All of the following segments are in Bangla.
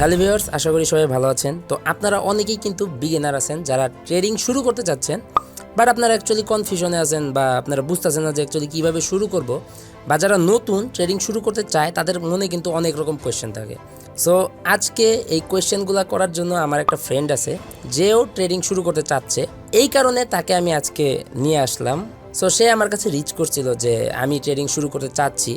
হ্যালো ভিউয়ার্স, আশা করি সবাই ভালো আছেন। তো আপনারা অনেকেই কিন্তু বিগিনার আছেন, যারা ট্রেডিং শুরু করতে চাচ্ছেন বাট আপনারা অ্যাকচুয়ালি কনফিউশনে আছেন বা আপনারা বুঝতেছেন না যে অ্যাকচুয়ালি কীভাবে শুরু করব, বা যারা নতুন ট্রেডিং শুরু করতে চায়, তাদের মনে কিন্তু অনেক রকম কোয়েশ্চেন থাকে। সো আজকে এই কোয়েশ্চেনগুলো করার জন্য আমার একটা ফ্রেন্ড আছে, যেও ট্রেডিং শুরু করতে চাচ্ছে। এই কারণে তাকে আমি আজকে নিয়ে আসলাম। সো সে আমার কাছে রিচ করছিল যে, আমি ট্রেডিং শুরু করতে চাচ্ছি।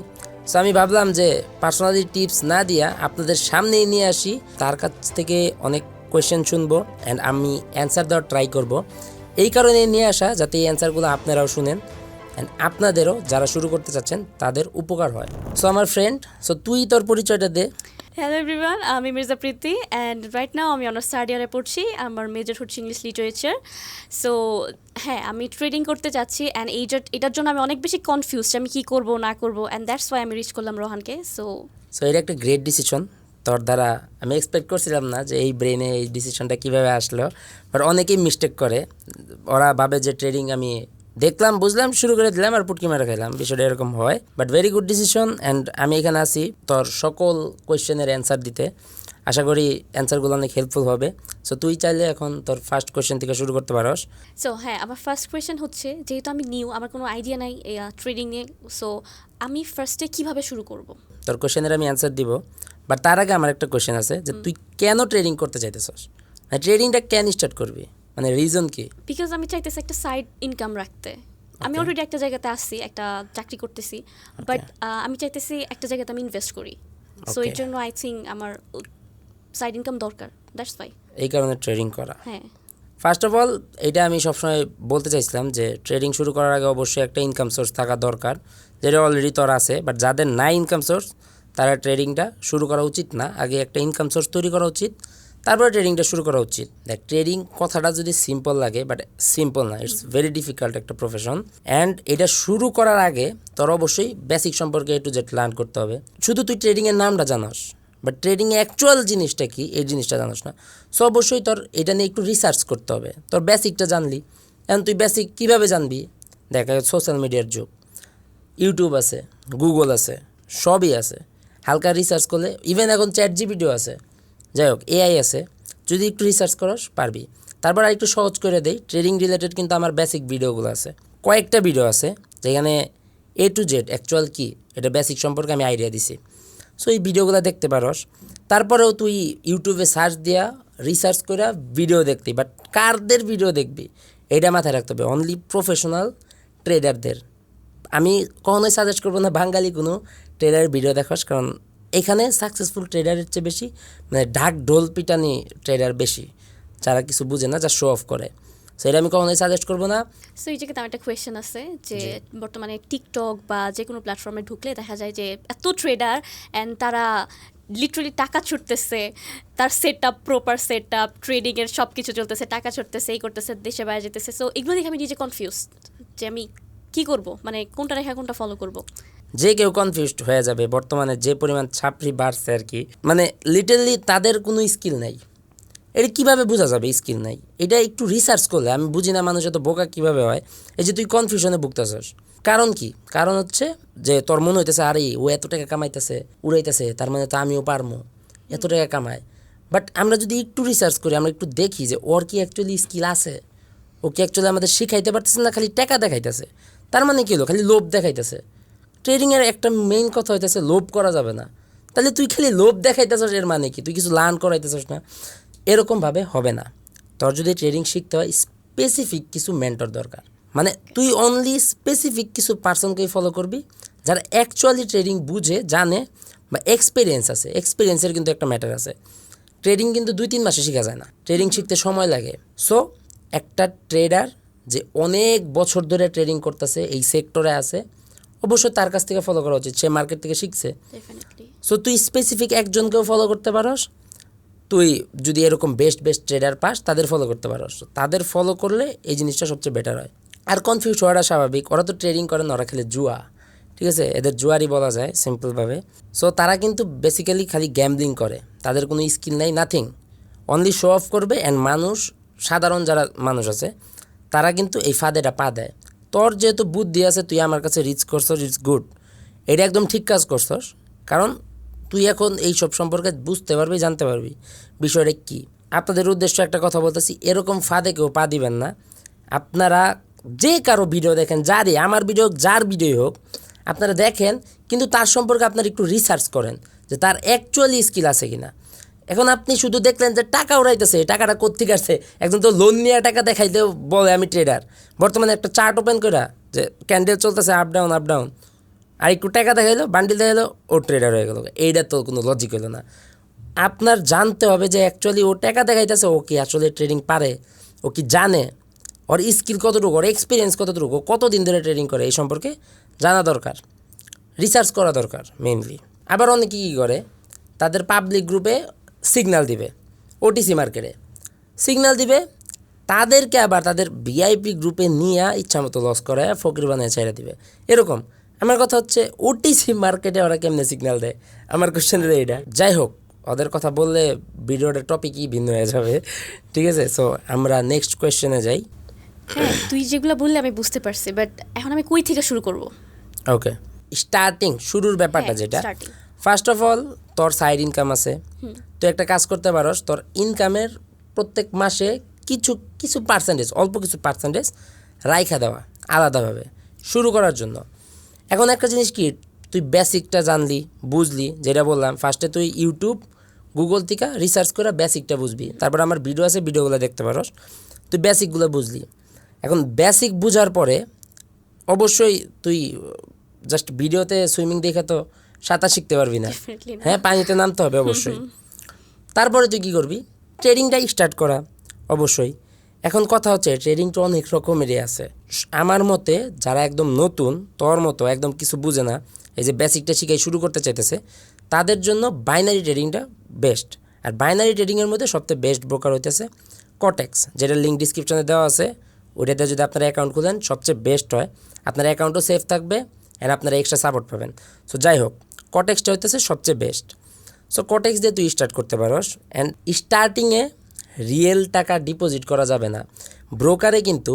সো আমি ভাবলাম যে পার্সোনালি টিপস না দিয়া আপনাদের সামনেই নিয়ে আসি। তার কাছ থেকে অনেক কোয়েশ্চেন শুনব অ্যান্ড আমি অ্যান্সার দেওয়ার ট্রাই করব। এই কারণে নিয়ে আসা যাতে এই অ্যান্সারগুলো আপনারাও শুনেন অ্যান্ড আপনাদেরও যারা শুরু করতে চাচ্ছেন তাদের উপকার হয়। সো আমার ফ্রেন্ড সো তুই তোর পরিচয়টা দে। হ্যালো এভরিওয়ান আমি Mirza Preeti and right now আমি অনার্স থার্ড ইয়ারে পড়ছি। আমার মেজর হচ্ছে ইংলিশ লিটারেচার সো হ্যাঁ আমি ট্রেডিং করতে চাচ্ছি অ্যান্ড এই এটার জন্য আমি অনেক বেশি কনফিউজ আমি কী করব, না করব অ্যান্ড দ্যাটস ওয়াই আমি রিচ করলাম রোহানকে। সো সো এটা একটা গ্রেট ডিসিশন তোর দ্বারা আমি এক্সপেক্ট করছিলাম না যে এই ব্রেনে এই ডিসিশনটা কীভাবে আসলো বাট অনেকেই মিস্টেক করে। ওরা ভাবে যে ট্রেডিং আমি দেখলাম বুঝলাম শুরু করে দিলাম আর পুটকি মেরে খাইলাম। বিষয়টা এরকম হয়। But very good decision and আমি এখানে আছি তোর সকল কোয়েশ্চেনের অ্যান্সার দিতে। আশা করি অ্যান্সারগুলো অনেক হেল্পফুল হবে। সো তুই চাইলে এখন তোর ফার্স্ট কোয়েশ্চেন থেকে শুরু করতে পারস। সো হ্যাঁ আমার ফার্স্ট কোয়েশ্চেন হচ্ছে যেহেতু আমি নিউ আমার কোনো আইডিয়া নাই ট্রেডিং নিয়ে সো আমি ফার্স্টে কীভাবে শুরু করব? তোর কোয়েশ্চেনের আমি অ্যান্সার দিব। বাট তার আগে আমার একটা কোয়েশ্চেন আছে যে তুই কেন ট্রেডিং করতে চাইতেছস? মানে ট্রেডিংটা কেন স্টার্ট করবি? মানে রিজন কি? বিকজ আমি চাইতেছি একটা সাইড ইনকাম রাখতে। আমি অলরেডি একটা জায়গাতে আসছি একটা চাকরি করতেছি বাট আমি চাইতেছি একটা জায়গাতে আমি ইনভেস্ট করি। সো এর জন্য আই থিঙ্ক আমার সাইড ইনকাম দরকার দ্যাটস ওয়াই এই কারণে ট্রেডিং করা। হ্যাঁ। ফার্স্ট অফ অল এটা আমি সবসময় বলতে চাইছিলাম যে ট্রেডিং শুরু করার আগে অবশ্যই একটা ইনকাম সোর্স থাকা দরকার যেটা অলরেডি তোর আছে বাট যাদের নাই ইনকাম সোর্স তারা ট্রেডিংটা শুরু করা উচিত না। আগে একটা ইনকাম সোর্স তৈরি করা উচিত তারপরে ট্রেডিংটা শুরু করা উচিত। দেখ ট্রেডিং কথাটা যদি সিম্পল লাগে বাট সিম্পল না ইটস ভেরি ডিফিকাল্ট একটা প্রফেশন অ্যান্ড এটা শুরু করার আগে তোর অবশ্যই বেসিক সম্পর্কে একটু জেড লার্ন করতে হবে। শুধু তুই ট্রেডিংয়ের নামটা জানাস বাট ট্রেডিংয়ে অ্যাকচুয়াল জিনিসটা কি, এই জিনিসটা জানাস না। সো অবশ্যই তোর এটা নিয়ে একটু রিসার্চ করতে হবে। তোর বেসিকটা জানলি। এখন তুই বেসিক কীভাবে জানবি? দেখা সোশ্যাল মিডিয়ার যুগ। ইউটিউব আছে গুগল আছে, সবই আছে। হালকা রিসার্চ করলে ইভেন এখন চ্যাট জিপিটিও আছে। যাই হোক এআই আছে। যদি একটু রিসার্চ করস, পারবি। তারপর আর একটু সহজ করে দেই ট্রেডিং রিলেটেড কিন্তু আমার বেসিক ভিডিওগুলো আছে। কয়েকটা ভিডিও আছে, যেখানে এ টু জেড অ্যাকচুয়াল কি, এটা বেসিক সম্পর্কে আমি আইডিয়া দিছি। সো এই ভিডিওগুলো দেখতে পারস। তারপরেও তুই ইউটিউবে সার্চ দিয়া রিসার্চ করে ভিডিও দেখতি। বাট কারদের ভিডিও দেখবি? এটা মাথায় রাখতে হবে। অনলি প্রফেশনাল ট্রেডারদের আমি কখনোই সাজেস্ট করব না বাঙালি কোনো ট্রেডারের ভিডিও দেখাস, কারণ এখানে সাকসেসফুল ট্রেডারের চেয়ে বেশি মানে ঢাক ঢোল পিটানি ট্রেডার বেশি যারা কিছু বুঝে না যা শো অফ করে। সেটা আমি কখনোই সাজেস্ট করব না। সো এই জায়গাতে আমার একটা কোয়েশ্চেন আছে যে বর্তমানে টিকটক বা যে কোনো প্ল্যাটফর্মে ঢুকলে দেখা যায় যে এত ট্রেডার অ্যান্ড তারা লিটারালি টাকা ছুটতেছে তার set up proper set up ট্রেডিংয়ের সব কিছু চলতেছে টাকা ছুটতেছে এই করতেছে দেশে বাইরে যেতেছে। সো এগুলো দেখে আমি নিজে কনফিউজ যে আমি কি করব? মানে কোনটা রেখা কোনটা ফলো করব? যে কেউ কনফিউজড হয়ে যাবে, বর্তমানে যে পরিমাণ ছাপড়ি বাড়ছে আর কি মানে লিটারলি তাদের কোনো স্কিল নাই। এটা কীভাবে বোঝা যাবে স্কিল নাই? এটা একটু রিসার্চ করলে, আমি বুঝি না মানুষ এত বোকা কীভাবে হয়, এই যে তুই কনফিউশনে ভুগতেছস। কারণ কি? কারণ হচ্ছে যে তোর মনে হইতেছে, আরে ও এত টাকা কামাইতেছে, উড়াইতেছে, তার মানে তো আমিও পারব, এত টাকা কামায়। বাট আমরা যদি একটু রিসার্চ করি, আমরা একটু দেখি যে ওর কি অ্যাকচুয়ালি স্কিল আছে? ও কি অ্যাকচুয়ালি আমাদের শিখাইতে পারতেছে না, খালি টাকা দেখাইতেছে? তার মানে কি হলো? খালি লোভ দেখাইতেছে। ট্রেডিংয়ের একটা মেইন কথা হইতেছে, লোভ করা যাবে না। তাহলে তুই খালি লোভ দেখাইতেছস এর মানে কি? তুই কিছু লার্ন করাইতেছস না। এরকমভাবে হবে না। তোর যদি ট্রেডিং শিখতে হয় স্পেসিফিক কিছু মেন্টর দরকার। মানে তুই অনলি স্পেসিফিক কিছু পার্সনকেই ফলো করবি, যারা অ্যাকচুয়ালি ট্রেডিং বুঝে, জানে, বা এক্সপিরিয়েন্স আছে। এক্সপিরিয়েন্সের কিন্তু একটা ম্যাটার আছে। ট্রেডিং কিন্তু দুই তিন মাসে শেখা যায় না। ট্রেডিং শিখতে সময় লাগে। সো একটা ট্রেডার যে অনেক বছর ধরে ট্রেডিং করতেছে, এই সেক্টরে আছে অবশ্যই তার কাছ থেকে ফলো করা উচিত। সে মার্কেট থেকে শিখছে। সো তুই স্পেসিফিক একজনকেও ফলো করতে পারস। তুই যদি এরকম বেস্ট বেস্ট ট্রেডার পাস তাদের ফলো করতে পারস। তাদের ফলো করলে এই জিনিসটা সবচেয়ে বেটার হয়। আর কনফিউজ হওয়াটা স্বাভাবিক। ওরা তো ট্রেডিং করে না ওরা খেলে জুয়া। ঠিক আছে? এদের জুয়ারই বলা যায় সিম্পলভাবে সো তারা কিন্তু বেসিক্যালি খালি গ্যামলিং করে। তাদের কোনো স্কিল নাই নাথিং অনলি শো অফ করবে অ্যান্ড মানুষ সাধারণ যারা মানুষ আছে তারা কিন্তু এই ফাঁদেটা পা দেয়। তোর যেহেতু বুদ্ধি আছে, তুই আমার কাছে রিচ করছস ইটস গুড এটা একদম ঠিক কাজ করছস। কারণ তুই এখন এই সব সম্পর্কে বুঝতে পারবি, জানতে পারবি। বিষয়টা কী? আপনাদের উদ্দেশ্য একটা কথা বলতেছি, এরকম ফাঁদে কেউ পা দিবেন না। আপনারা যে কারও ভিডিও দেখেন, যারই, আমার ভিডিও হোক, যার ভিডিও হোক, আপনারা দেখেন, কিন্তু তার সম্পর্কে আপনারা একটু রিসার্চ করেন যে তার অ্যাকচুয়ালি স্কিল আছে কিনা। এখন আপনি শুধু দেখলেন যে টাকা উড়াইতেছে, টাকাটা কোথেকে আসছে? একজন তো লোন নিয়ে টাকা দেখাইতে বলে, আমি ট্রেডার বর্তমানে একটা চার্ট ওপেন করা যে ক্যান্ডেল চলতেছে আপ ডাউন আপ ডাউন আর একটু টাকা দেখাইলো বান্ডিল দেখাইলো, ও ট্রেডার হয়ে গেল। এইটা তো কোনো লজিক হলো না। আপনার জানতে হবে যে অ্যাকচুয়ালি ও টাকা দেখাইতেছে, ও কি আসলে ট্রেডিং পারে? ও কি জানে? ওর স্কিল কতটুকু? ওর এক্সপিরিয়েন্স কতটুকু? কতদিন ধরে ট্রেডিং করে? এই সম্পর্কে জানা দরকার। রিসার্চ করা দরকার মেইনলি আবার অনেকে কী করে? তাদের পাবলিক গ্রুপে সিগন্যাল দিবে ওটিসি মার্কেটে সিগন্যাল দিবে তাদেরকে আবার তাদের ভিআইপি গ্রুপে নিয়ে ইচ্ছা মতো লস করে ফকির বানিয়ে ছেড়ে দিবে। এরকম। আমার কথা হচ্ছে ওটিসি মার্কেটে ওরা কেমনে সিগনাল দেয়? আমার কোশ্চেন এইটা। যাই হোক ওদের কথা বললে ভিডিওটার টপিকই ভিন্ন হয়ে যাবে। ঠিক আছে? সো আমরা নেক্সট কোয়েশ্চেনে যাই। হ্যাঁ তুই যেগুলো বললে আমি বুঝতে পারছি বাট এখন আমি কই থেকে শুরু করব? ওকে স্টার্টিং শুরুর ব্যাপারটা হ্যাঁ, যেটা. ফার্স্ট অফ অল তোর সাইড ইনকাম আছে। তুই একটা কাজ করতে পারস তোর ইনকামের প্রত্যেক মাসে কিছু কিছু পার্সেন্টেজ অল্প কিছু পার্সেন্টেজ রাইখা দেওয়া আলাদাভাবে শুরু করার জন্য। এখন একটা জিনিস কি তুই বেসিকটা জানলি বুঝলি যেটা বললাম ফার্স্টে তুই ইউটিউব গুগল থেকে রিসার্চ করে বেসিকটা বুঝবি। তারপর আমার ভিডিও আছে ভিডিওগুলো দেখতে পারস। তুই বেসিকগুলো বুঝলি। এখন বেসিক বুঝার পরে অবশ্যই তুই জাস্ট ভিডিওতে সুইমিং দেখে তো সাঁতার শিখতে পারবি না। হ্যাঁ পানিতে নামতে হবে অবশ্যই। তারপরে তুই কী করবি? ট্রেডিংটা স্টার্ট করা অবশ্যই। এখন কথা হচ্ছে ট্রেডিং তো অনেক রকমেরই আছে। আমার মতে যারা একদম নতুন তোর মতো একদম কিছু বুঝে না এই যে বেসিকটা শিখাই শুরু করতে চাইতেছে তাদের জন্য বাইনারি ট্রেডিংটা বেস্ট আর বাইনারি ট্রেডিংয়ের মধ্যে সবচেয়ে বেস্ট ব্রোকার হইতেছে কটেক্স যেটা লিঙ্ক ডিসক্রিপশনে দেওয়া আছে। ওইটাতে যদি আপনারা অ্যাকাউন্ট খুলেন সবচেয়ে বেস্ট হয়। আপনার অ্যাকাউন্টও সেফ থাকবে অ্যান্ড আপনারা এক্সট্রা সাপোর্ট পাবেন। সো যাই হোক কটেক্সটা হইতেছে সবচেয়ে বেস্ট সো কটেক্স দিয়ে তুই স্টার্ট করতে পারস। অ্যান্ড স্টার্টিংয়ে রিয়েল টাকা ডিপোজিট করা যাবে না। ব্রোকারে কিন্তু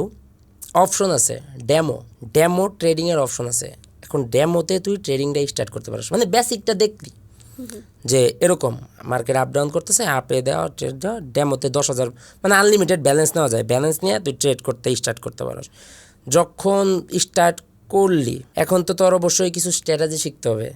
অপশন আছে ড্যামো ড্যামো ট্রেডিংয়ের অপশন আছে। এখন ড্যামোতে তুই ট্রেডিংটা স্টার্ট করতে পারস। মানে বেসিকটা দেখলি যে এরকম মার্কেট আপ ডাউন করতেছে আপে দেওয়া ট্রেড দেওয়া ড্যামোতে দশ হাজার মানে আনলিমিটেড ব্যালেন্স নেওয়া যায়। ব্যালেন্স নিয়ে তুই ট্রেড করতে স্টার্ট করতে পারস। যখন স্টার্ট করলি এখন তো তোর অবশ্যই কিছু স্ট্র্যাটেজি শিখতে হবে।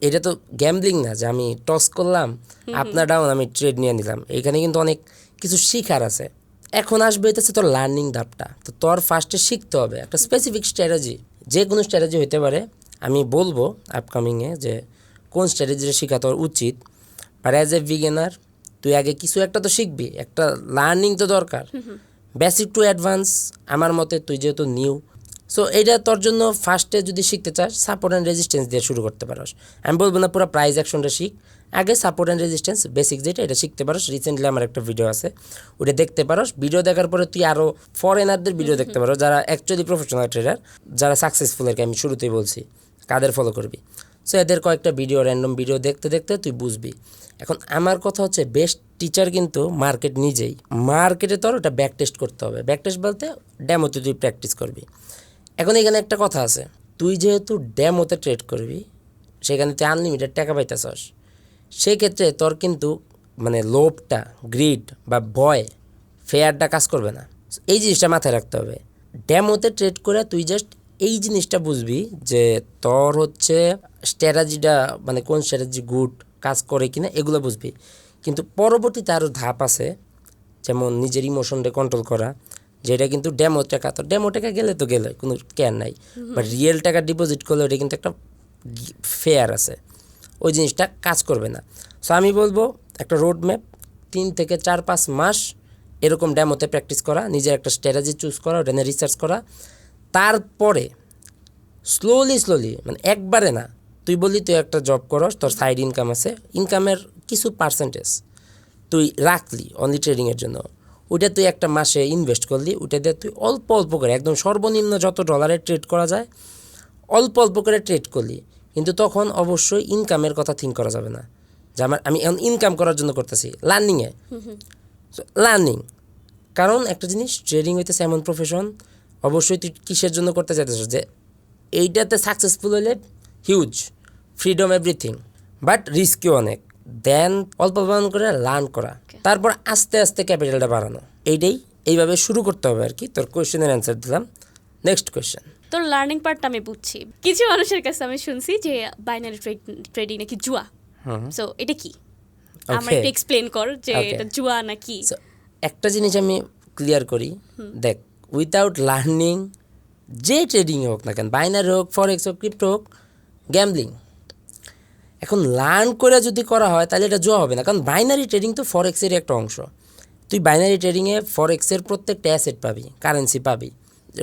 এটা তো গ্যামলিং না যে আমি টস করলাম আপনার ডাউন আমি ট্রেড নিয়ে নিলাম। এইখানে কিন্তু অনেক কিছু শিখার আছে। এখন আসবে হইতেছে তোর লার্নিং ধাপটা। তো তোর ফার্স্টে শিখতে হবে। একটা স্পেসিফিক স্ট্র্যাটেজি যে কোনো স্ট্র্যাটেজি হইতে পারে। আমি বলব আপকামিংয়ে যে কোন স্ট্র্যাটেজিটা শেখা তোর উচিত। আর অ্যাজ এ বিগিনার তুই আগে কিছু একটা তো শিখবি। একটা লার্নিং তো দরকার। বেসিক টু অ্যাডভান্স আমার মতে তুই যেহেতু নিউ সো এটা তোর জন্য ফার্স্টে যদি শিখতে চাস সাপোর্ট অ্যান্ড রেজিস্ট্যান্স দিয়ে শুরু করতে পারস। আমি বলব না পুরো প্রাইজ অ্যাকশনটা শিখ। আগে সাপোর্ট অ্যান্ড রেজিস্ট্যান্স বেসিক যেটা এটা শিখতে পারস। রিসেন্টলি আমার একটা ভিডিও আছে। ওটা দেখতে পারস। ভিডিও দেখার পরে তুই আরও ফরেনারদের ভিডিও দেখতে পারো যারা অ্যাকচুয়ালি প্রফেশনাল ট্রেডার যারা সাকসেসফুল আর কি আমি শুরুতেই বলছি কাদের ফলো করবি? সো এদের কয়েকটা ভিডিও র্যান্ডম ভিডিও দেখতে দেখতে তুই বুঝবি। এখন আমার কথা হচ্ছে বেস্ট টিচার কিন্তু মার্কেট নিজেই। মার্কেটে তোর ওটা ব্যাক টেস্ট করতে হবে। ব্যাক টেস্ট বলতে ড্যামোতে তুই প্র্যাকটিস করবি। এখন এখানে একটা কথা আছে। তুই যেহেতু ড্যামোতে ট্রেড করবি, সেখানে তুই আনলিমিটেড টাকা পাইতেছস, সেক্ষেত্রে তোর কিন্তু মানে লোভটা গ্রিড বা ভয় ফেয়ারটা কাজ করবে না। এই জিনিসটা মাথায় রাখতে হবে। ড্যামোতে ট্রেড করে তুই জাস্ট এই জিনিসটা বুঝবি যে তোর হচ্ছে স্ট্র্যাটাজিটা মানে কোন স্ট্র্যাটাজি গুড কাজ করে কিনা, এগুলো বুঝবি। কিন্তু পরবর্তীতে আরও ধাপ আছে, যেমন নিজের ইমোশনটা কন্ট্রোল করা। যেটা কিন্তু ডেমো টাকা। তো ডেমো টাকা গেলে তো গেলে কোনো কেয়ার নাই। বাট রিয়েল টাকা ডিপোজিট করলে ওটা কিন্তু একটা ফেয়ার আছে। ওই জিনিসটা কাজ করবে না। সো আমি বলব একটা রোড ম্যাপ তিন থেকে চার পাঁচ মাস এরকম ড্যামোতে প্র্যাকটিস করা নিজের একটা স্ট্র্যাটেজি চুজ করা ওটা নিয়ে রিসার্চ করা। তারপরে স্লোলি স্লোলি মানে একবারে না তুই বললি তুই একটা জব করস তোর সাইড ইনকাম আছে ইনকামের কিছু পার্সেন্টেজ তুই রাখলি অনলি ট্রেডিংয়ের জন্য। ওইটা তুই একটা মাসে ইনভেস্ট করলি ওইটা দিয়ে তুই অল্প অল্প করে একদম সর্বনিম্ন যত ডলারে ট্রেড করা যায় অল্প অল্প করে ট্রেড করলি। কিন্তু তখন অবশ্যই ইনকামের কথা থিঙ্ক করা যাবে না। যে আমার আমি ইনকাম করার জন্য করতেছি লার্নিংয়ে লার্নিং কারণ একটা জিনিস ট্রেডিং হইতেছে এমন প্রফেশন অবশ্যই তুই কিসের জন্য করতে চাইতেছ যে এইটাতে সাকসেসফুল হলে হিউজ ফ্রিডম এভরিথিং বাট রিস্কিও অনেক। দেন অল্প পরিমাণ করে লার্ন করা। তারপর আস্তে আস্তে ক্যাপিটালটা বাড়ানো। এইটাই এইভাবে শুরু করতে হবে আর কি। তোর কোয়েশ্চেনের অ্যান্সার দিলাম। নেক্সট কোয়েশ্চেন তোর লার্নিং পার্টটা আমি বুঝছি। কিছু মানুষের কাছে আমি শুনছি যে বাইনারি ট্রেডিং নাকি জুয়া। সো এটা কি? আমার একটু এক্সপ্লেন কর যে. এটা জুয়া নাকি? একটা জিনিস আমি ক্লিয়ার করি। দেখ উইথাউট লার্নিং যে ট্রেডিং হোক না কেন বাইনারি হোক ফরেক্স হোক ক্রিপ্টো হোক গ্যামলিং এখন লার্ন করে যদি করা হয় তাহলে এটা জোয়া হবে না। কারণ বাইনারি ট্রেডিং তো ফরেক্সের একটা অংশ। তুই বাইনারি ট্রেডিংয়ে ফরেক্সের প্রত্যেকটা অ্যাসেট পাবি কারেন্সি পাবি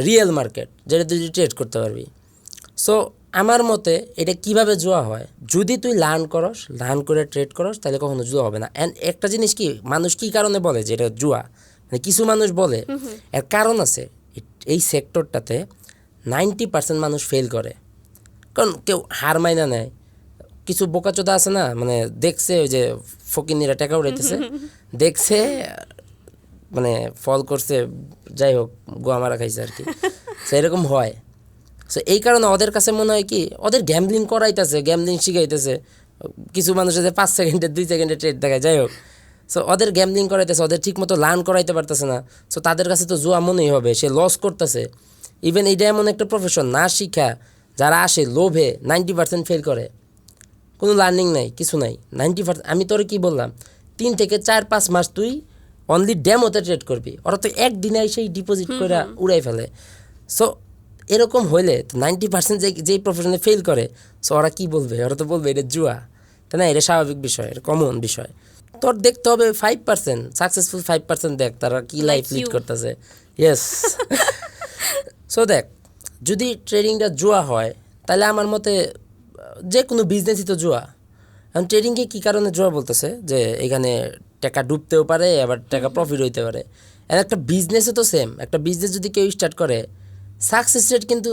রিয়েল মার্কেট যেটা তুই ট্রেড করতে পারবি। সো আমার মতে এটা কীভাবে জোয়া হয়? যদি তুই লার্ন করস লার্ন করে ট্রেড করস তাহলে কখনো জুয়া হবে না। অ্যান্ড একটা জিনিস কি মানুষ কি কারণে বলে যে এটা জুয়া? মানে কিছু মানুষ বলে। এর কারণ আছে এই সেক্টরটাতে নাইনটি পার্সেন্ট মানুষ ফেল করে। কারণ কেউ হার মাইনা নেয় কিছু বোকাচোদা আছে না মানে দেখছে ওই যে ফকিনিরা টাকা উড়াইতেছে দেখছে মানে ফল করছে যাই হোক গোয়া মারা খাইছে আর কি। এরকম হয়। সো এই কারণে ওদের কাছে মনে হয় কি ওদের গ্যামলিং করাইতেছে গ্যামলিং শিখাইতেছে। কিছু মানুষ আছে পাঁচ সেকেন্ডে দুই সেকেন্ডে ট্রেড দেখায় যাই হোক। সো ওদের গ্যামলিং করাইতেছে ওদের ঠিক মতো লার্ন করাইতে পারতেছে না। সো তাদের কাছে তো জুয়া মনেই হবে সে লস করতেছে। ইভেন এইটা এমন একটা প্রফেশন না শিখা যারা আসে লোভে নাইনটি পার্সেন্ট ফেল করে। কোনো লার্নিং নাই কিছু নাই। নাইনটি পার্সেন্ট আমি তোর কি বললাম? তিন থেকে চার পাঁচ মাস তুই অনলি ড্যামোতে ট্রেড করবি। ওরা তো একদিনে সেই ডিপোজিট করে উড়াই ফেলে। সো এরকম হইলে নাইনটি পার্সেন্ট যে যেই প্রফেশনে ফেল করে সো ওরা কি বলবে? ওরা তো বলবে এটা জুয়া। তাই না এটা স্বাভাবিক বিষয় এটা কমন বিষয়। তোর দেখতে হবে five percent successful five percent দেখ তারা কি লাইফ লিড করতেছে। ইয়েস সো দেখ যদি ট্রেডিংটা জুয়া হয় তাহলে আমার মতে যে কোনো বিজনেসই তো জুয়া। এখন ট্রেডিংকে কী কারণে জুয়া বলতেছে? যে এখানে টাকা ডুবতেও পারে আবার টাকা প্রফিট হইতে পারে। আর একটা বিজনেসও তো সেম একটা বিজনেস যদি কেউ স্টার্ট করে সাকসেস রেট কিন্তু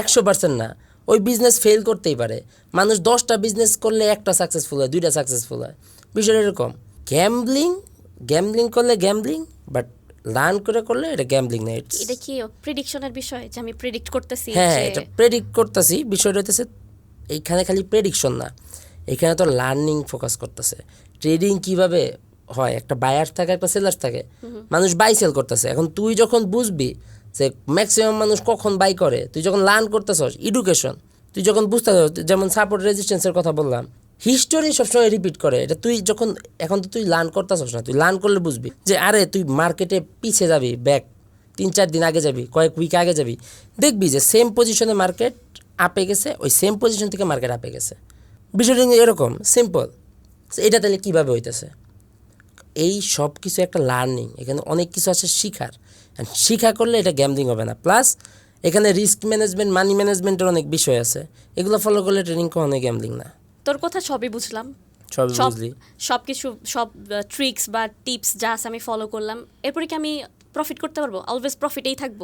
একশো পার্সেন্ট না। ওই বিজনেস ফেল করতেই পারে। মানুষ দশটা বিজনেস করলে একটা সাকসেসফুল হয় দুইটা সাকসেসফুল হয়। বিষয়টা এরকম। গ্যামলিং গ্যামলিং করলে গ্যামলিং বাট লার্ন করে করলে এটা গ্যামলিং না এটা কি প্রেডিকশনের বিষয়? যে আমি প্রেডিক্ট করতেছি হ্যাঁ এটা প্রেডিক্ট করতেছি। বিষয়টা হইতেছে এইখানে খালি প্রেডিকশন না। এখানে তো লার্নিং ফোকাস করতেছে। ট্রেডিং কীভাবে হয়? একটা বায়ার থাকে একটা সেলার থাকে। মানুষ বাই সেল করতেছে। এখন তুই যখন বুঝবি যে ম্যাক্সিমাম মানুষ কখন বাই করে তুই যখন লার্ন করতেছস এডুকেশন তুই যখন বুঝতে যেমন সাপোর্ট রেজিস্ট্যান্সের কথা বললাম হিস্টোরি সবসময় রিপিট করে। এটা তুই যখন এখন তো তুই লার্ন করতেছস না। তুই লার্ন করলে বুঝবি যে আরে তুই মার্কেটে পিছে যাবি ব্যাক তিন চার দিন আগে যাবি কয়েক উইক আগে যাবি। দেখবি যে সেম পজিশনে মার্কেট আপে গেছে ওই সেম পজিশন থেকে মার্কেট আপে গেছে। বিষয়টা কিন্তু এরকম সিম্পল এটা তাহলে কীভাবে হইতেছে? এই সব কিছু একটা লার্নিং এখানে অনেক কিছু আছে শিখার। শিখা করলে এটা গ্যামলিং হবে না। প্লাস এখানে রিস্ক ম্যানেজমেন্ট মানি ম্যানেজমেন্টের অনেক বিষয় আছে। এগুলো ফলো করলে ট্রেনিং কখনোই গ্যামলিং না। তোর কথা সবই বুঝলাম। সবই সব বুঝলি। সব কিছু সব ট্রিক্স বা টিপস যা আছে আমি ফলো করলাম। এরপরে কি আমি প্রফিট করতে পারব? অলওয়েজ প্রফিটেই থাকব?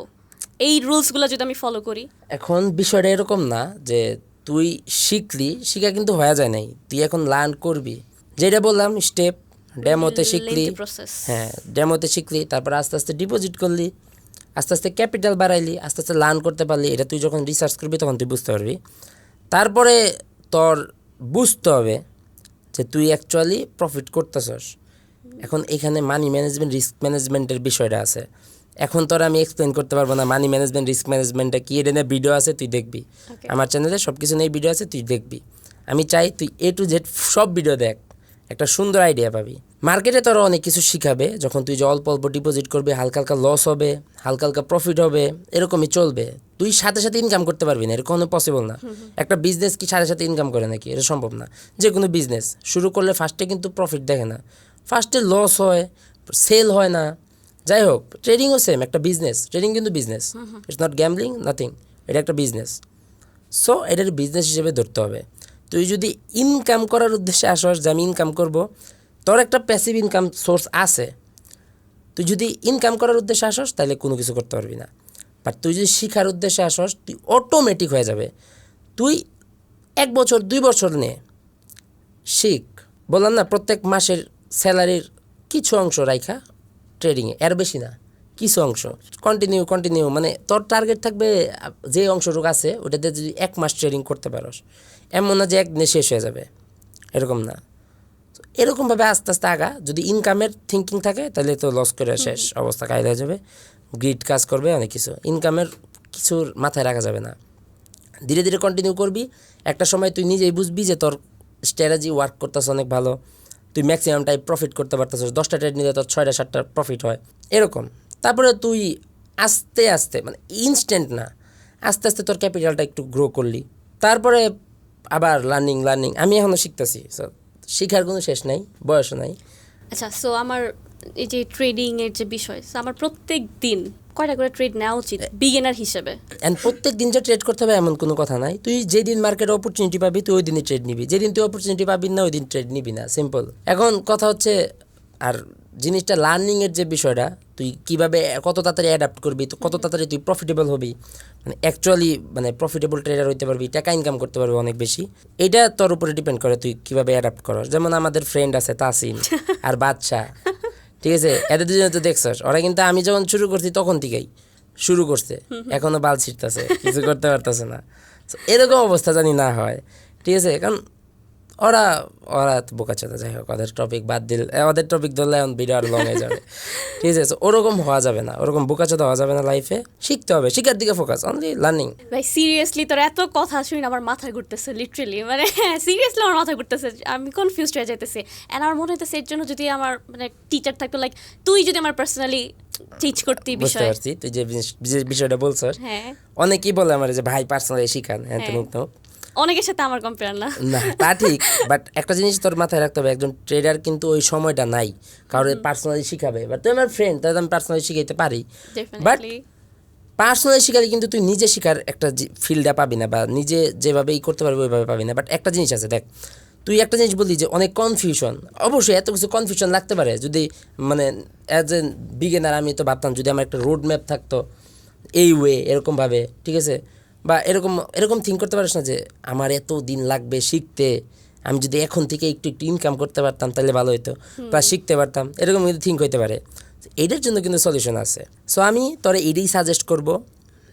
এই রুলসগুলো যদি আমি ফলো করি। এখন বিষয়টা এরকম না যে তুই শিখলি শিখা কিন্তু হয়ে যায় নাই। তুই এখন লার্ন করবি। যেটা বললাম স্টেপ ডেমোতে শিখলি। Lengthy process. হ্যাঁ ডেমোতে শিখলি তারপর আস্তে আস্তে ডিপোজিট করলি আস্তে আস্তে ক্যাপিটাল বাড়াইলি আস্তে আস্তে লার্ন করতে পারলি এটা তুই যখন রিসার্চ করবি তখন তুই বুঝতে পারবি। তারপরে তোর বুঝতে হবে যে তুই অ্যাকচুয়ালি প্রফিট করতেছস। এখন এখানে মানি ম্যানেজমেন্ট রিস্ক ম্যানেজমেন্টের বিষয়টা আছে। এখন তোর আমি এক্সপ্লেন করতে পারব না মানি ম্যানেজমেন্ট রিস্ক ম্যানেজমেন্টটা কি এটা নিয়ে ভিডিও আছে তুই দেখবি। আমার চ্যানেলে সব কিছু নিয়ে ভিডিও আছে তুই দেখবি। আমি চাই তুই এ টু জেড সব ভিডিও দেখ একটা সুন্দর আইডিয়া পাবি। মার্কেটে তোরা অনেক কিছু শিখাবে যখন তুই যে অল্প অল্প ডিপোজিট করবি হালকা হালকা লস হবে হালকা হালকা প্রফিট হবে এরকমই চলবে। তুই সাথে সাথে ইনকাম করতে পারবি না এরকম কোনো পসিবল না। একটা বিজনেস কি সাথে সাথে ইনকাম করে নাকি এটা সম্ভব না। যে কোনো বিজনেস শুরু করলে ফার্স্টে কিন্তু প্রফিট দেখে না। ফার্স্টে লস হয় সেল হয় না। যাই হোক ট্রেডিংও সেম একটা বিজনেস ট্রেডিং কিন্তু business it's not gambling nothing এটা একটা বিজনেস সো এটার বিজনেস হিসেবে ধরতে হবে। তুই যদি ইনকাম করার উদ্দেশ্যে আসস যে আমি ইনকাম করব তোর একটা প্যাসিভ ইনকাম সোর্স আছে। তুই যদি ইনকাম করার উদ্দেশ্যে আসস তাহলে কোনো কিছু করতে পারবি না। বাট তুই যদি শিখার উদ্দেশ্যে আসস তুই অটোমেটিক হয়ে যাবে। তুই এক বছর দুই বছর নে। শিখ। বললাম না প্রত্যেক মাসের স্যালারির কিছু অংশ রাইখা। ট্রেডিংয়ে এর বেশি না। কিছু অংশ। কন্টিনিউ কন্টিনিউ মানে তোর টার্গেট থাকবে যে অংশটুকু আছে ওটাতে যদি এক মাস ট্রেডিং করতে পারস এমন না যে একদিনে শেষ হয়ে যাবে। এরকম না। তো এরকমভাবে আস্তে আস্তে আগা। যদি ইনকামের থিঙ্কিং থাকে তাহলে তো লস করে শেষ অবস্থা কায়দা হয়ে যাবে। গ্রিড কাজ করবে অনেক কিছু। ইনকামের কিছুর মাথায় রাখা যাবে না। ধীরে ধীরে কন্টিনিউ করবি। একটা সময় তুই নিজেই বুঝবি যে তোর স্ট্র্যাটেজি ওয়ার্ক করতেছে অনেক ভালো। তুই ম্যাক্সিমাম টাইপ প্রফিট করতে পারতেছিস। দশটা ট্রেড নিলে তোর ছয়টা, সাতটা প্রফিট হয়। এরকম। তারপরে তুই আস্তে আস্তে মানে ইনস্ট্যান্ট না, আস্তে আস্তে তোর ক্যাপিটালটা একটু গ্রো করলি। তারপরে আবার লার্নিং লার্নিং আমি এখনও শিখতেছি। শিখার কোনো শেষ নাই, বয়সও নাই। আচ্ছা সো আমার এই যে ট্রেডিং এর যে বিষয় আমার প্রত্যেক দিন কয়টা করে ট্রেড নেওয়া উচিত? বিগিনার হিসেবে। অ্যান্ড প্রত্যেক দিন যে ট্রেড করতে হবে এমন কোনো কথা নাই। তুই যেদিন মার্কেটে অপরচুনিটি পাবি তুই ওই দিনই ট্রেড নিবি। যেদিন তুই অপরচুনিটি পাবি না ওই দিন ট্রেড নিবি না। সিম্পল এখন কথা হচ্ছে আর জিনিসটা লার্নিংয়ের যে বিষয়টা তুই কীভাবে কত তাড়াতাড়ি অ্যাডাপ্ট করবি তো কত তাড়াতাড়ি তুই প্রফিটেবল হবি। মানে অ্যাকচুয়ালি মানে প্রফিটেবল ট্রেডার হইতে পারবি টাকা ইনকাম করতে পারবি অনেক বেশি। এটা তোর উপরে ডিপেন্ড করে তুই কীভাবে অ্যাডাপ্ট করস। যেমন আমাদের ফ্রেন্ড আছে তাসিম আর বাদশা ঠিক আছে? এদের দুজনে তো দেখছস। ওরা কিন্তু আমি যখন শুরু করছি তখন থেকেই শুরু করছে। এখনও বাল ছিটতেছে কিছু করতে পারতেছে না। এরকম অবস্থা জানি না হয়। ঠিক আছে? কারণ ওরা ওরা তো বোকা চোদা যাই হোক ওদের টপিক বাদ দিল। ওদের টপিক ধরলে এখন ভিডিও আর লং হয়ে যাবে। ঠিক আছে ওরকম হওয়া যাবে না ওরকম বোকা চোদা হওয়া যাবে না লাইফে শিখতে হবে শিখার দিকে ফোকাস অনলি লার্নিং ভাই সিরিয়াসলি তোর এত কথা শুনি আমার মাথায় ঘুরতেছে লিটারেলি মানে সিরিয়াসলি আমার মাথায় ঘুরতেছে আমি কনফিউজ হয়ে যাইতেছি। অ্যান্ড আমার মনে হইতেছে এর জন্য যদি আমার মানে টিচার থাকতো লাইক তুই যদি আমার পার্সোনালি টিচ করতি বিষয়। তুই যে বিষয়টা বলছস হ্যাঁ। অনেকেই বলে আমার যে ভাই পার্সোনালি শিখান হ্যাঁ হ্যাঁ। তুমি অনেকের সাথে আমার কম্পেয়ার না। না তা ঠিক বাট একটা জিনিস তোর মাথায় রাখতে হবে একজন ট্রেডার কিন্তু ওই সময়টা নাই। কারণ পার্সোনালি শিখাবে বাট তুই আমার ফ্রেন্ড তাহলে আমি পার্সোনালি শিখাইতে পারি। ডেফিনেটলি পার্সোনালি শিখালে কিন্তু তুই নিজে শিখার একটা ফিল্ডটা পাবি না বা নিজে যেভাবে ই করতে পারবি ওইভাবে পাবি না। বাট একটা জিনিস আছে দেখ তুই একটা জিনিস বললি যে অনেক কনফিউশন অবশ্যই এত কিছু কনফিউশন লাগতে পারে। যদি মানে অ্যাজ এ বিগেনার আমি তো ভাবতাম যদি আমার একটা রোড ম্যাপ থাকতো এই ওয়ে এরকমভাবে ঠিক আছে? বা এরকম এরকম থিঙ্ক করতে পারিস না যে আমার এত দিন লাগবে শিখতে। আমি যদি এখন থেকে একটু একটু ইনকাম করতে পারতাম তাহলে ভালো হতো বা শিখতে পারতাম। এরকম কিন্তু থিঙ্ক হইতে পারে। এটার জন্য কিন্তু সলিউশন আছে। সো আমি তোরা এটাই সাজেস্ট করব।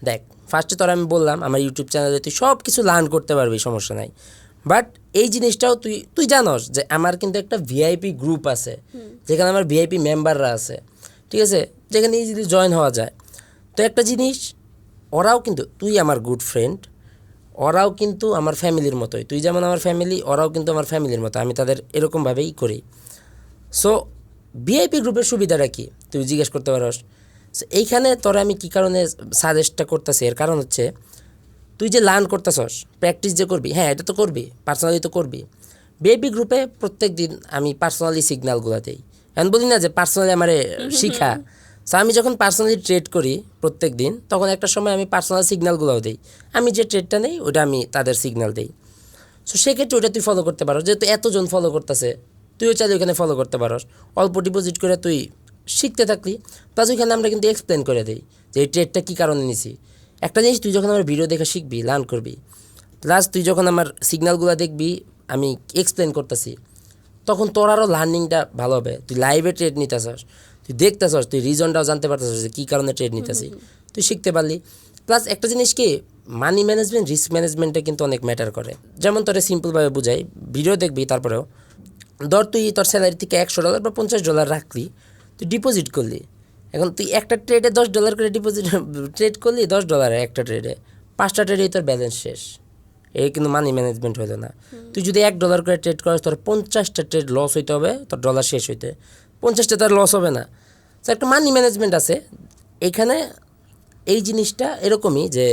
দেখ ফার্স্টে তোরা আমি বললাম আমার ইউটিউব চ্যানেলে তুই সব কিছু লার্ন করতে পারবি সমস্যা নাই। বাট এই জিনিসটাও তুই তুই জানোস যে আমার কিন্তু একটা ভিআইপি গ্রুপ আছে। যেখানে আমার ভিআইপি মেম্বাররা আছে। ঠিক আছে? যেখানে ইজিলি জয়েন হওয়া যায়। তো একটা জিনিস ওরাও কিন্তু তুই আমার গুড ফ্রেন্ড ওরাও কিন্তু আমার ফ্যামিলির মতোই। তুই যেমন আমার ফ্যামিলি ওরাও কিন্তু আমার ফ্যামিলির মতো। আমি তাদের এরকমভাবেই করি। সো ভিআইপি গ্রুপের সুবিধাটা কি? তুই জিজ্ঞেস করতে পারস। সো এইখানে তোরা আমি কী কারণে সাজেস্টটা করতেছি? এর কারণ হচ্ছে তুই যে লার্ন করতেছস প্র্যাকটিস যে করবি হ্যাঁ এটা তো করবি পার্সোনালি তো করবি। ভিআইপি গ্রুপে প্রত্যেক দিন আমি পার্সোনালি সিগন্যালগুলো দিই। এখন বলি না যে পার্সোনালি আমার শিখা। সো আমি যখন পার্সোনালি ট্রেড করি প্রত্যেক দিন, তখন একটা সময় আমি পার্সোনাল সিগন্যালগুলোও দিই। আমি যে ট্রেডটা নেই, ওটা আমি তাদের সিগন্যাল দিই। সো সেক্ষেত্রে ওটা তুই ফলো করতে পারো যেহেতু এতজন ফলো করতেছে, তুইও চাইলে ওখানে ফলো করতে পারস। অল্প ডিপোজিট করে তুই শিখতে থাকলি প্লাস ওইখানে আমরা কিন্তু এক্সপ্লেন করে দিই যে এই ট্রেডটা কী কারণে নিছি। একটা জিনিস, তুই যখন আমার ভিডিও দেখে শিখবি লার্ন করবি প্লাস তুই যখন আমার সিগন্যালগুলো দেখবি, আমি এক্সপ্লেন করতেছি, তখন তোর আরও লার্নিংটা ভালো হবে। তুই লাইভে ট্রেড নিতেছস। তুই দেখতেছস তুই রিজনটাও জানতে পারতেছস যে কী কারণে ট্রেড নিতেছি। তুই শিখতে পারলি। প্লাস একটা জিনিস কি মানি ম্যানেজমেন্ট রিস্ক ম্যানেজমেন্টে কিন্তু অনেক ম্যাটার করে। যেমন তোরে সিম্পলভাবে বুঝাই ভিডিও দেখবি তারপরেও ধর তুই তোর স্যালারি থেকে একশো ডলার বা পঞ্চাশ ডলার রাখলি তুই ডিপোজিট করলি। এখন তুই একটা ট্রেডে দশ ডলার করে ডিপোজিট ট্রেড করলি দশ ডলারে একটা ট্রেডে পাঁচটা ট্রেডেই তোর ব্যালেন্স শেষ। এই কিন্তু মানি ম্যানেজমেন্ট হইল না। তুই যদি এক ডলার করে ট্রেড করিস তোর পঞ্চাশটা ট্রেড লস হইতে হবে তোর ডলার শেষ হইতে। পঞ্চাশটা তোর লস হবে না। তো একটা মানি ম্যানেজমেন্ট আছে। এখানে এই জিনিসটা এরকমই যে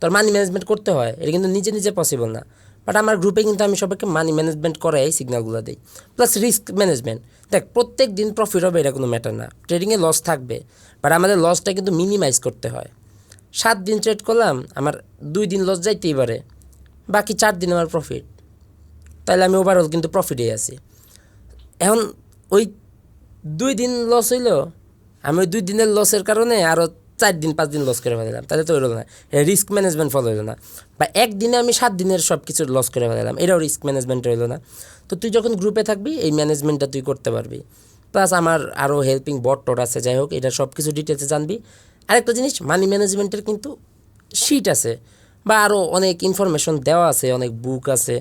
তোর মানি ম্যানেজমেন্ট করতে হয়, এটা কিন্তু নিজে নিজে পসিবল না। বাট আমার গ্রুপে কিন্তু আমি সবাইকে মানি ম্যানেজমেন্ট করাই সিগনালগুলো দিই। প্লাস রিস্ক ম্যানেজমেন্ট দেখ, প্রত্যেক দিন প্রফিট হবে, এটা কোনো ম্যাটার না। ট্রেডিংয়ে লস থাকবে বাট আমাদের লসটা কিন্তু মিনিমাইজ করতে হয়। সাত দিন ট্রেড করলাম, আমার দুই দিন লস যাইতেই পারে। বাকি চার দিন আমার প্রফিট তাহলে আমি ওভারঅল কিন্তু প্রফিটেই আছি। এখন ওই দুই দিন লস হইল। আমি দুই দিনের লসের কারণে আরও চার দিন, পাঁচ দিন লস করে ফেলাম তাহলে তো হইল না। রিস্ক ম্যানেজমেন্ট ফলো হইল না। বা একদিনে আমি সাত দিনের সব কিছু লস করে ফেলাম এটাও রিস্ক ম্যানেজমেন্ট হইল না। তো তুই যখন গ্রুপে থাকবি, এই ম্যানেজমেন্টটা তুই করতে পারবি। প্লাস আমার আরও হেল্পিং বট টট আছে, যাই হোক, এটা সব কিছু ডিটেলসে জানবি। আরেকটা জিনিস মানি ম্যানেজমেন্টের কিন্তু শিট আছে। বা আরও অনেক ইনফরমেশন দেওয়া আছে, অনেক বুক আছে।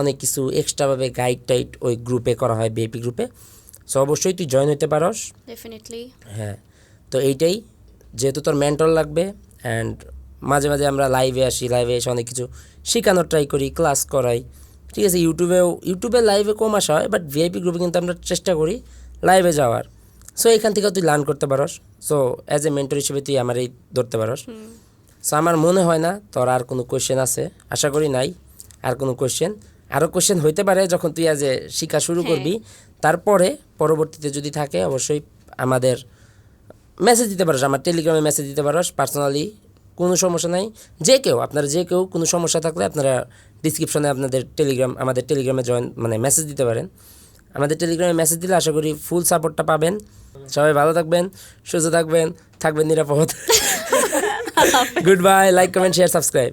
অনেক কিছু এক্সট্রাভাবে গাইড টাইড ওই গ্রুপে করা হয় বিএপি গ্রুপে সো অবশ্যই তুই জয়েন হতে পারস। ডেফিনেটলি হ্যাঁ। তো এইটাই। যেহেতু তোর মেন্টর লাগবে অ্যান্ড মাঝে মাঝে আমরা লাইভে আসি লাইভে এসে অনেক কিছু শেখানোর ট্রাই করি ক্লাস করাই। ঠিক আছে ইউটিউবেও ইউটিউবে লাইভে কম আসা হয় বাট ভিআইপি গ্রুপে কিন্তু আমরা চেষ্টা করি লাইভে যাওয়ার। সো এখান থেকে তুই লার্ন করতে পারস। সো অ্যাজ এ মেন্টর হিসেবে তুই আমার এই ধরতে পারস। সো আমার মনে হয় না তোর আর কোনো কোয়েশ্চেন আছে। আশা করি নাই। আর কোনো কোয়েশ্চেন আরও কোয়েশ্চেন হইতে পারে যখন তুই আজ এ শিখা শুরু হ্যাঁ। করবি। তারপরে পরবর্তীতে যদি থাকে অবশ্যই আমাদের মেসেজ দিতে পারোস আমার টেলিগ্রামে মেসেজ দিতে পারো পার্সোনালি কোনো সমস্যা নাই। যে কেউ আপনার যে কেউ কোনো সমস্যা থাকলে আপনারা ডিসক্রিপশনে আপনাদের টেলিগ্রাম আমাদের টেলিগ্রামে জয়েন মানে মেসেজ দিতে পারেন। আমাদের টেলিগ্রামে মেসেজ দিলে আশা করি ফুল সাপোর্টটা পাবেন। সবাই ভালো থাকবেন সুস্থ থাকবেন থাকবেন নিরাপদ। Good bye like comment share subscribe